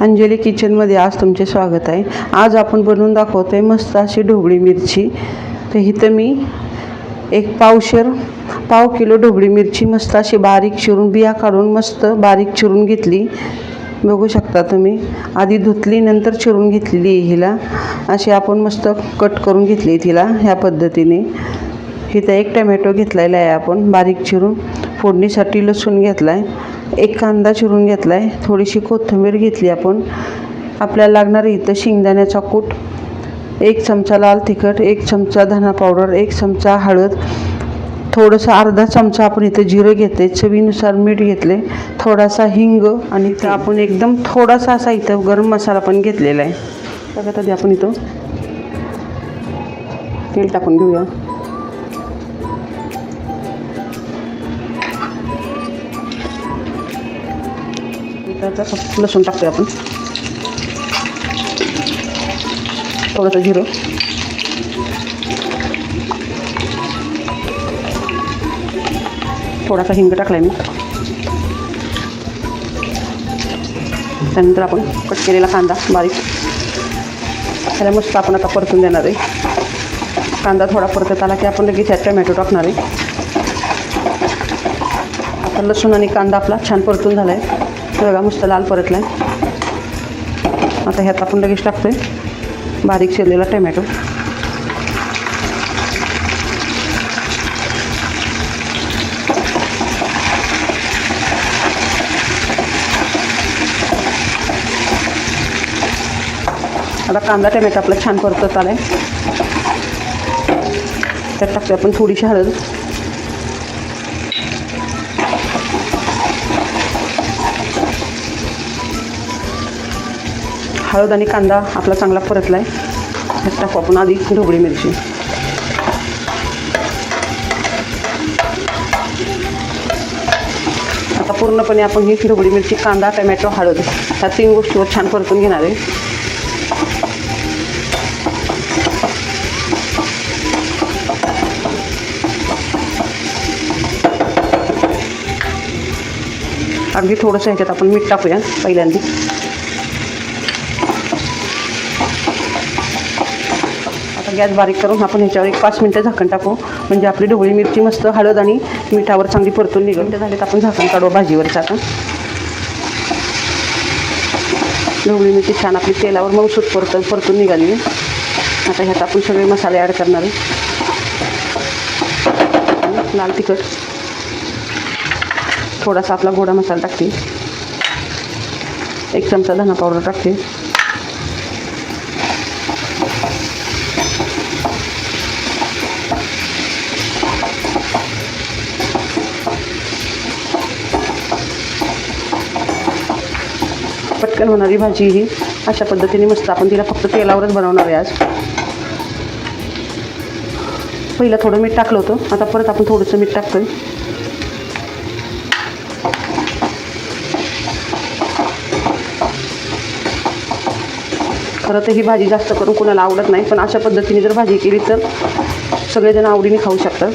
अंजली किचनमध्ये आज तुमचे स्वागत आहे. आज आपण बनवून दाखवतो आहे मस्त अशी ढोबळी मिरची. तर इथं मी एक पावशर पाव किलो ढोबळी मिरची मस्त अशी बारीक चिरून बिया काढून मस्त बारीक चिरून घेतली. बघू शकता तुम्ही. आधी धुतली नंतर चिरून घेतलेली आहे हिला. अशी आपण मस्त कट करून घेतली तिला ह्या पद्धतीने. इथं एक टमॅटो घेतलेला आहे आपण बारीक चिरून. फोडणीसाठी लसूण घेतला आहे एक कांदा चिरून घेतला आहे थोडीशी कोथिंबीर घेतली आपण. आपल्याला लागणार इथं शेंगदाण्याचा कूट. एक चमचा लाल तिखट एक चमचा धना पावडर एक चमचा हळद. थोडंसं अर्धा चमचा आपण इथं जिरं घेतले चवीनुसार मीठ घेतले थोडासा हिंग आणि इथं आपण एकदम थोडासा असा इथं गरम मसाला पण घेतलेला आहे. बघा आधी आपण इथं तेल टाकून घेऊया. त्याचा फक्त लसूण टाकतोय आपण. थोडंसं जिरं थोडासा हिंग टाकलाय मी. त्यानंतर आपण कट केलेला कांदा बारीक. त्याला मस्त आपण आता परतून देणार आहे. कांदा थोडा परतत आला की आपण लगेच ह्यात टमॅटो टाकणार आहे. आता लसूण आणि कांदा आपला छान परतून झाला आहे बघा मस्त लाल परतला आहे आता ह्यात आपण लगेच टाकतोय. बारीक शिरलेला टमॅटो. आता कांदा टमॅटो आपला छान परतत आला आहे त्यात टाकतो आपण थोडीशी हळद. हळद आणि कांदा आपला चांगला परतला आहे टाकू आपण आधी ढोबळी मिरची. आता पूर्णपणे आपण ही ढोबळी मिरची कांदा टमॅटो हळद ह्या तीन गोष्टीवर छान परतून घेणार आहे. अगदी थोडंसं ह्याच्यात आपण मीठ टाकूया पहिल्यांदा. गॅस बारीक करून आपण ह्याच्यावर एक पाच मिनटं झाकण टाकू. म्हणजे आपली ढोबळी मिरची मस्त हळद आणि मिठावर चांगली परतून निघून मिनटं झाले तर आपण झाकण काढू भाजीवरचं आता. ढोबळी मिरची छान आपली तेलावर मऊसूत परतून परतून निघाली. आता ह्यात आपण सगळे मसाले ॲड करणार आहे. लाल तिखट. थोडासा आपला गोडा मसाला टाकते. एक चमचा धना पावडर टाकते. पटकन होणारी भाजी ही. अशा पद्धतीने मस्त आपण तिला फक्त तेलावरच बनवणार आहे आज. पहिलं थोडं मीठ टाकलं होतं. आता परत आपण थोडंसं मीठ टाकतोय. खरं तर ही भाजी जास्त करून कोणाला आवडत नाही पण अशा पद्धतीने जर भाजी केली तर सगळेजण आवडीने खाऊ शकतात.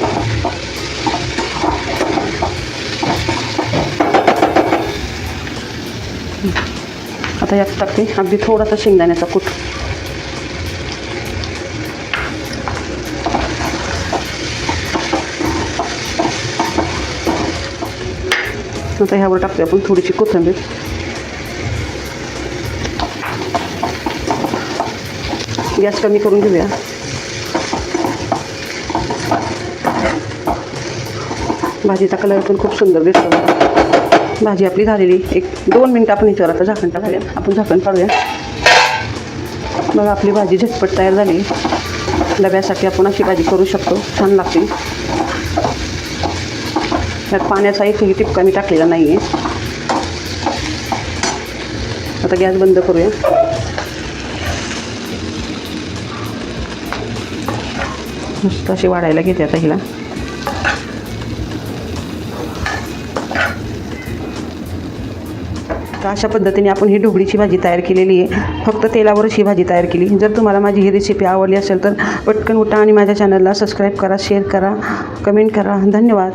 आता यात टाकते. अगदी थोडासा शेंगदाण्याचा कूट. आता ह्यावर टाकते आपण थोडीशी कोथिंबीर. गॅस कमी करून घेऊया. भाजीचा कलर पण खूप सुंदर दिसतो भाजी आपली झालेली. एक दोन मिनटं आपण याच्यावर आता झाकण टाकूया. आपण झाकण काढूया बघा आपली भाजी झटपट तयार झाली. डब्यासाठी आपण अशी भाजी करू शकतो. छान लागते. त्यात पाण्याचा एकही टिपका मी टाकलेला नाही आहे आता गॅस बंद करूया. मस्त अशी वाढायला घेते आता हिला. तर अशा पद्धतीने आपण ही ढोबळीची भाजी तयार केलेली आहे. फक्त तेलावरच ही भाजी तयार केली. जर तुम्हाला माझी ही रेसिपी आवडली असेल तर पटकन उठा आणि माझ्या चॅनलला सबस्क्राईब करा शेअर करा कमेंट करा. धन्यवाद.